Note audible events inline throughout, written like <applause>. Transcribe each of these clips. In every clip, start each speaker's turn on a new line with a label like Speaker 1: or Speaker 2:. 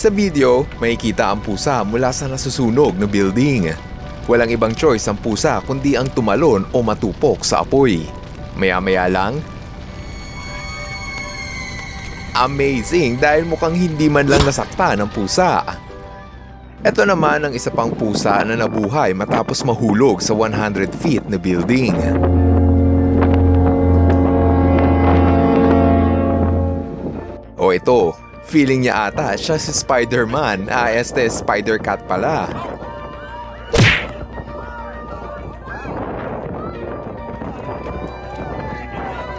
Speaker 1: Sa video, makikita ang pusa mula sa nasusunog na building. Walang ibang choice ang pusa kundi ang tumalon o matupok sa apoy. Maya-maya lang, Amazing dahil mukhang hindi man lang nasaktan ng pusa. Ito naman ang isa pang pusa na nabuhay matapos mahulog sa 100 feet na building. O ito, feeling niya ata siya si Spider-Man. Ah, este Spider-Cat pala.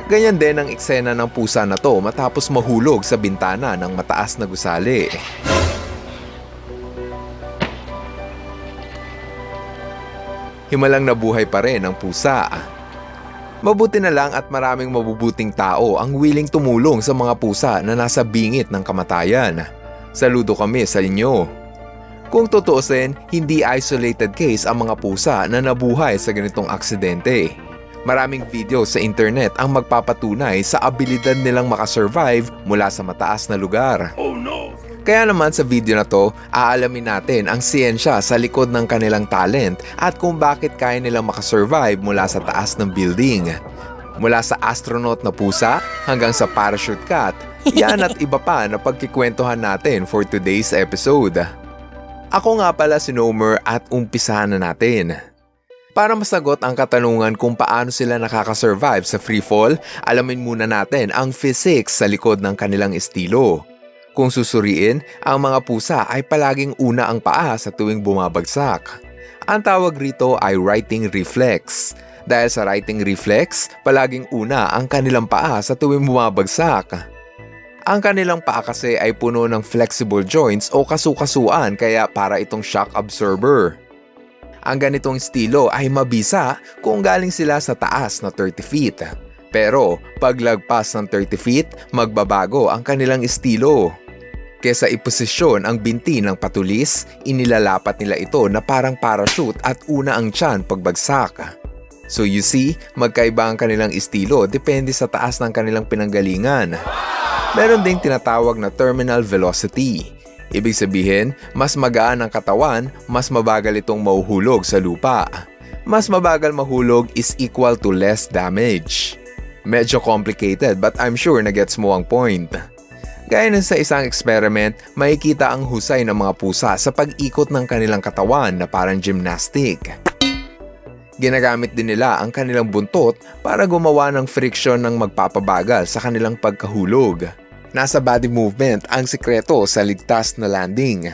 Speaker 1: Ganyan din ang eksena ng pusa na to matapos mahulog sa bintana ng mataas na gusali. Himalang nabuhay pa rin ang pusa. Mabuti na lang at maraming mabubuting tao ang willing tumulong sa mga pusa na nasa bingit ng kamatayan. Saludo kami sa inyo. Kung tutuusin, hindi isolated case ang mga pusa na nabuhay sa ganitong aksidente. Maraming video sa internet ang magpapatunay sa abilidad nilang makasurvive mula sa mataas na lugar. Kaya naman sa video na to, aalamin natin ang siyensya sa likod ng kanilang talent at kung bakit kaya nilang makasurvive mula sa taas ng building. Mula sa astronaut na pusa hanggang sa parachute cat, yan at <laughs> iba pa na pagkikwentuhan natin for today's episode. Ako nga pala si Nomer at umpisahan na natin. Para masagot ang katanungan kung paano sila nakakasurvive sa freefall, alamin muna natin ang physics sa likod ng kanilang estilo. Kung susuriin, ang mga pusa ay palaging una ang paa sa tuwing bumabagsak. Ang tawag rito ay writing reflex. Dahil sa writing reflex, palaging una ang kanilang paa sa tuwing bumabagsak. Ang kanilang paa kasi ay puno ng flexible joints o kasukasuan kaya para itong shock absorber. Ang ganitong estilo ay mabisa kung galing sila sa taas na 30 feet. Pero paglagpas ng 30 feet, magbabago ang kanilang estilo. Kesa iposisyon ang binti ng patulis, inilalapat nila ito na parang parachute at una ang tiyan pagbagsak. So you see, magkaiba ang kanilang estilo depende sa taas ng kanilang pinanggalingan. Meron ding tinatawag na terminal velocity. Ibig sabihin, mas magaan ang katawan, mas mabagal itong mahuhulog sa lupa. Mas mabagal mahulog is equal to less damage. Medyo complicated but I'm sure na gets mo ang point. Gaya ng sa isang experiment, makikita ang husay ng mga pusa sa pag-ikot ng kanilang katawan na parang gymnastic. Ginagamit din nila ang kanilang buntot para gumawa ng friction ng magpapabagal sa kanilang pagkahulog. Nasa body movement ang sikreto sa ligtas na landing.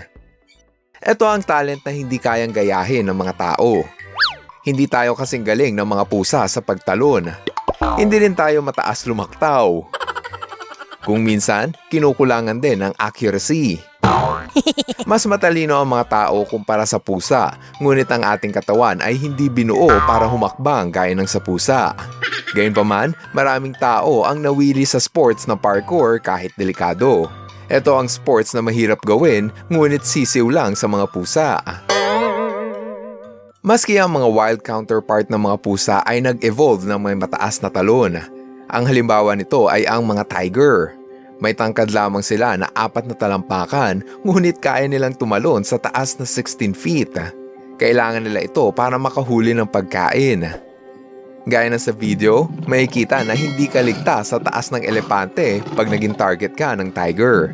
Speaker 1: Ito ang talent na hindi kayang gayahin ng mga tao. Hindi tayo kasing galing ng mga pusa sa pagtalon. Hindi rin tayo mataas lumaktaw. Kung minsan, kinukulangan din ang accuracy. Mas matalino ang mga tao kumpara sa pusa, ngunit ang ating katawan ay hindi binuo para humakbang gaya ng sa pusa. Gayunpaman, maraming tao ang nawili sa sports na parkour kahit delikado. Ito ang sports na mahirap gawin, ngunit sisiw lang sa mga pusa. Maski ang mga wild counterpart ng mga pusa ay nag-evolve ng may mataas na talon. Ang halimbawa nito ay ang mga tiger. May tangkad lamang sila na apat na talampakan ngunit kaya nilang tumalon sa taas na 16 feet. Kailangan nila ito para makahuli ng pagkain. Gaya na sa video, makikita na hindi ka ligtas sa taas ng elepante pag naging target ka ng tiger.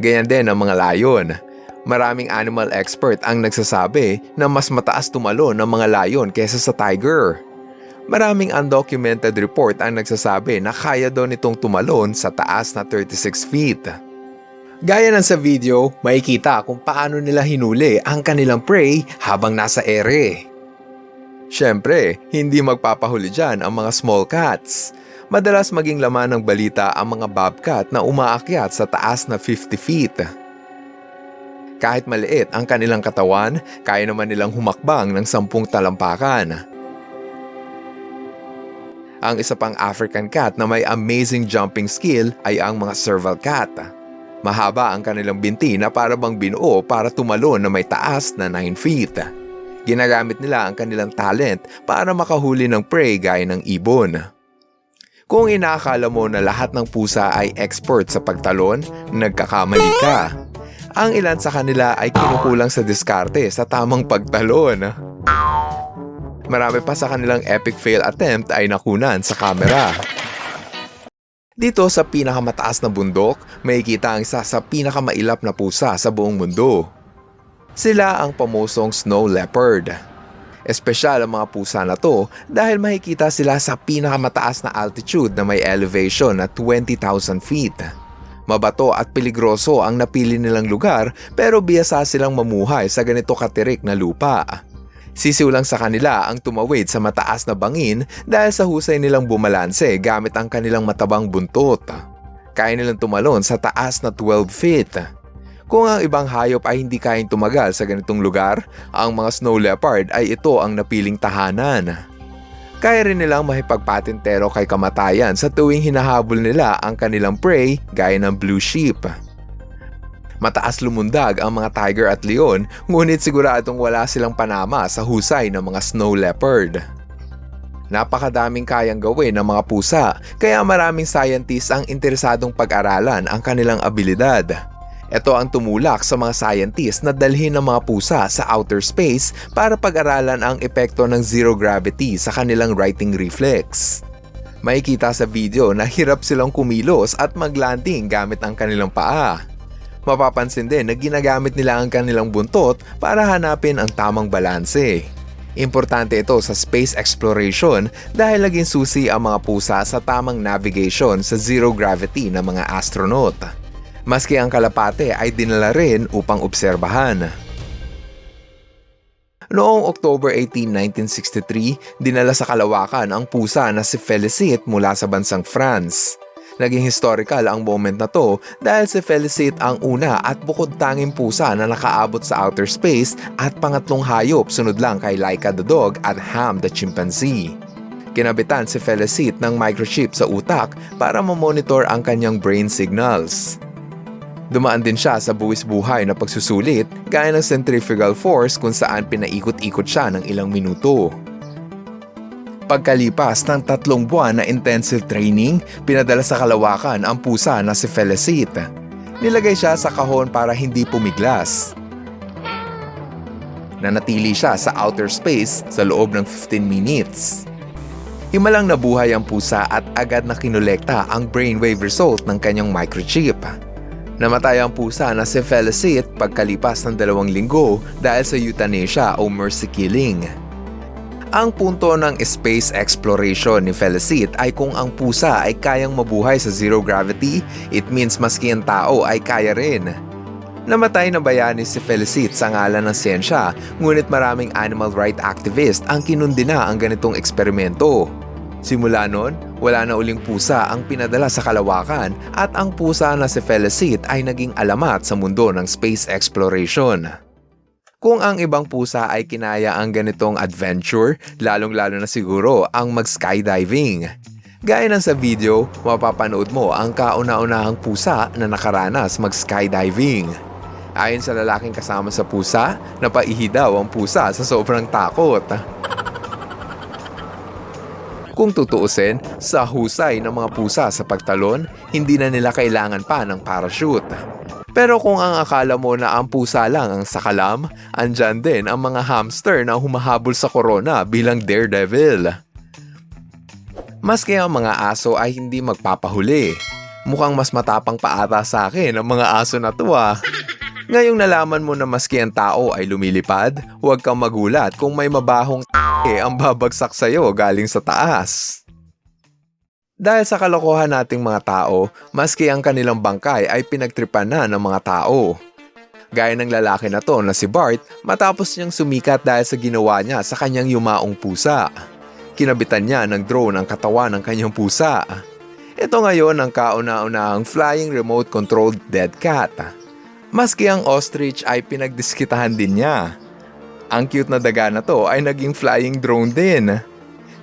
Speaker 1: Ganyan din ang mga layon. Maraming animal expert ang nagsasabi na mas mataas tumalon ng mga layon kesa sa tiger. Maraming undocumented report ang nagsasabi na kaya daw nitong tumalon sa taas na 36 feet. Gaya ng sa video, makikita kung paano nila hinuli ang kanilang prey habang nasa ere. Siyempre, hindi magpapahuli dyan ang mga small cats. Madalas maging laman ng balita ang mga bobcat na umaakyat sa taas na 50 feet. Kahit maliit ang kanilang katawan, kaya naman nilang humakbang ng sampung talampakan. Ang isa pang African cat na may amazing jumping skill ay ang mga serval cat. Mahaba ang kanilang binti na para bang binuo para tumalon na may taas na 9 feet. Ginagamit nila ang kanilang talent para makahuli ng prey gaya ng ibon. Kung inaakala mo na lahat ng pusa ay expert sa pagtalon, nagkakamali ka. Ang ilan sa kanila ay kinukulang sa diskarte sa tamang pagtalon. Marami pa sa kanilang epic fail attempt ay nakunan sa kamera. Dito sa pinakamataas na bundok, may kita ang isa sa pinakamailap na pusa sa buong mundo. Sila ang pamosong snow leopard. Espesyal ang mga pusa na to dahil makikita sila sa pinakamataas na altitude na may elevation na 20,000 feet. Mabato at peligroso ang napili nilang lugar pero biyasa silang mamuhay sa ganito katirik na lupa. Sisiw lang sa kanila ang tumawid sa mataas na bangin dahil sa husay nilang bumalanse gamit ang kanilang matabang buntot. Kaya nilang tumalon sa taas na 12 feet. Kung ang ibang hayop ay hindi kayang tumagal sa ganitong lugar, ang mga snow leopard ay ito ang napiling tahanan. Kaya rin nilang mahipagpatintero kay kamatayan sa tuwing hinahabol nila ang kanilang prey gaya ng blue sheep. Mataas lumundag ang mga tiger at leon ngunit siguradong wala silang panama sa husay ng mga snow leopard. Napakadaming kayang gawin ng mga pusa kaya maraming scientists ang interesadong pag-aralan ang kanilang abilidad. Ito ang tumulak sa mga scientists na dalhin ng mga pusa sa outer space para pag-aralan ang epekto ng zero gravity sa kanilang writing reflex. Makikita sa video na hirap silang kumilos at maglanding gamit ang kanilang paa. Mapapansin din na ginagamit nila ang kanilang buntot para hanapin ang tamang balanse. Importante ito sa space exploration dahil naging susi ang mga pusa sa tamang navigation sa zero gravity ng mga astronaut maski ang kalapate ay dinala rin upang obserbahan. Noong October 18, 1963, dinala sa kalawakan ang pusa na si Felicite mula sa bansang France. Naging historical ang moment na to dahil si Felicite ang una at bukod tanging pusa na nakaabot sa outer space at pangatlong hayop sunod lang kay Laika the dog at Ham the chimpanzee. Kinabitan si Felicite ng microchip sa utak para mamonitor ang kanyang brain signals. Dumaan din siya sa buwis buhay na pagsusulit gaya ng centrifugal force kung saan pinaikot-ikot siya ng ilang minuto. Pagkalipas ng tatlong buwan na intensive training, pinadala sa kalawakan ang pusa na si Felicite. Nilagay siya sa kahon para hindi pumiglas. Nanatili siya sa outer space sa loob ng 15 minutes. Himalang nabuhay ang pusa at agad na kinolekta ang brainwave result ng kanyang microchip. Namatay ang pusa na si Felicite pagkalipas ng dalawang linggo dahil sa euthanasia o mercy killing. Ang punto ng space exploration ni Felicite ay kung ang pusa ay kayang mabuhay sa zero gravity, it means maski ang tao ay kaya rin. Namatay na bayani si Felicite sa ngalan ng siyensya, ngunit maraming animal right activist ang kinundi na ang ganitong eksperimento. Simula noon, wala na uling pusa ang pinadala sa kalawakan at ang pusa na si Felicite ay naging alamat sa mundo ng space exploration. Kung ang ibang pusa ay kinaya ang ganitong adventure, lalong-lalo na siguro ang mag-skydiving. Gaya ng sa video, mapapanood mo ang kauna-unahang pusa na nakaranas mag-skydiving. Ayon sa lalaking kasama sa pusa, napaihi daw ang pusa sa sobrang takot. Kung tutuusin, sa husay ng mga pusa sa pagtalon, hindi na nila kailangan pa ng parachute. Pero kung ang akala mo na ang pusa lang ang sakalam, andyan din ang mga hamster na humahabol sa corona bilang daredevil. Maski ang mga aso ay hindi magpapahuli. Mukhang mas matapang pa ata sa akin ang mga aso na to ah. Ngayong nalaman mo na maski ang tao ay lumilipad, huwag kang magulat kung may mabahong eh ang babagsak sa'yo galing sa taas. Dahil sa kalokohan nating mga tao, maski ang kanilang bangkay ay pinagtripan na ng mga tao. Gaya ng lalaki na to na si Bart matapos niyang sumikat dahil sa ginawa niya sa kanyang yumaong pusa. Kinabitan niya ng drone ang katawan ng kanyang pusa. Ito ngayon ang kauna-unahang flying remote controlled dead cat. Maski ang ostrich ay pinagdiskitahan din niya. Ang cute na daga na to ay naging flying drone din.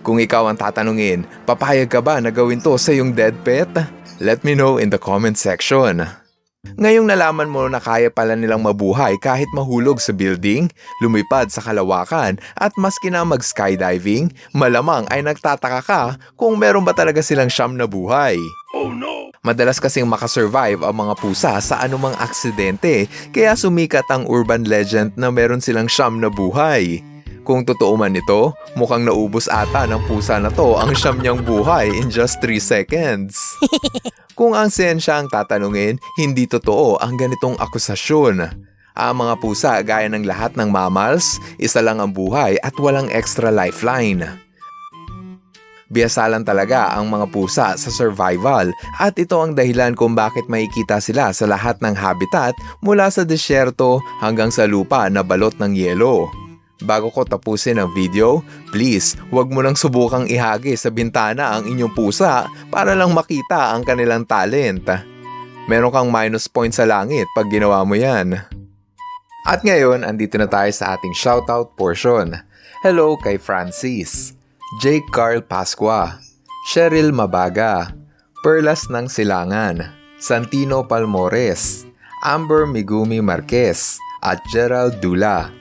Speaker 1: Kung ikaw ang tatanungin, papayag ka ba na gawin to sa iyong dead pet? Let me know in the comment section. Ngayong nalaman mo na kaya pala nilang mabuhay kahit mahulog sa building, lumipad sa kalawakan at maski na mag-skydiving, malamang ay nagtataka ka kung meron ba talaga silang siyam na buhay. Madalas kasing makasurvive ang mga pusa sa anumang aksidente kaya sumikat ang urban legend na meron silang siyam na buhay. Kung totoo man ito, mukhang naubos ata ng pusa na to ang siyam niyang buhay in just 3 seconds. <laughs> Kung ang siyensya ang tatanungin, hindi totoo ang ganitong akusasyon. Ang mga pusa gaya ng lahat ng mammals, isa lang ang buhay at walang extra lifeline. Biyasa lang talaga ang mga pusa sa survival at ito ang dahilan kung bakit makikita sila sa lahat ng habitat mula sa disyerto hanggang sa lupa na balot ng yelo. Bago ko tapusin ang video, please huwag mo nang subukang ihagi sa bintana ang inyong pusa para lang makita ang kanilang talent. Meron kang minus point sa langit pag ginawa mo yan. At ngayon, andito na tayo sa ating shoutout portion. Hello kay Francis, Jake Carl Pasqua, Cheryl Mabaga, Perlas ng Silangan, Santino Palmores, Amber Migumi Marquez, at Gerald Dula.